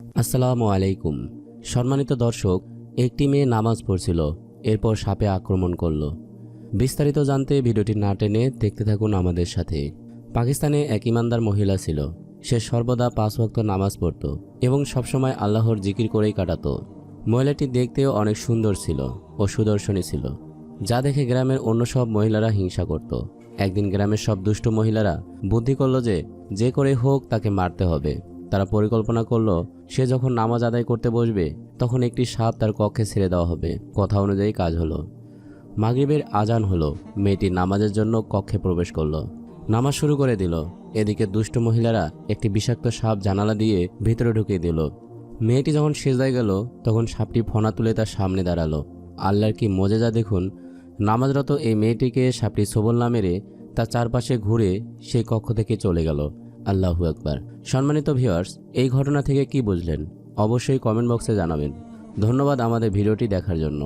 আসসালামু আলাইকুম। সম্মানিত দর্শক, একটি মেয়ে নামাজ পড়ছিল, এরপর সাপে আক্রমণ করল। বিস্তারিত জানতে ভিডিওটি না টেনে দেখতে থাকুন আমাদের সাথে। পাকিস্তানে এক ইমানদার মহিলা ছিল, সে সর্বদা পাঁচ ওয়াক্ত নামাজ পড়ত এবং সবসময় আল্লাহর জিকির করেই কাটাত। মহিলাটি দেখতেও অনেক সুন্দর ছিল ও সুদর্শনী ছিল, যা দেখে গ্রামের অন্য সব মহিলারা হিংসা করত। একদিন গ্রামের সব দুষ্ট মহিলারা বুদ্ধি করল যে যে করে হোক তাকে মারতে হবে। তারা পরিকল্পনা করল, সে যখন নামাজ আদায় করতে বসবে, তখন একটি সাপ তার কক্ষে ছেড়ে দেওয়া হবে। কথা অনুযায়ী কাজ হলো। মাগরিবের আজান হলো। মেয়েটি নামাজের জন্য কক্ষে প্রবেশ করল। নামাজ শুরু করে দিল। এদিকে দুষ্ট মহিলারা একটি বিষাক্ত সাপ জানালা দিয়ে ভিতরে ঢুকিয়ে দিল। মেয়েটি যখন সেজায় গেল, তখন সাপটি ফনা তুলে তার সামনে দাঁড়াল। আল্লাহর কি মজেজা দেখুন, নামাজরত এই মেয়েটিকে সাপটি সবল না মেরে তার চারপাশে ঘুরে সেই কক্ষ থেকে চলে গেল। আল্লাহু একবার সম্মানিত ভিউয়ার্স, এই ঘটনা থেকে কি বুঝলেন? অবশ্যই কমেন্ট বক্সে জানাবেন। ধন্যবাদ আমাদের ভিডিওটি দেখার জন্য।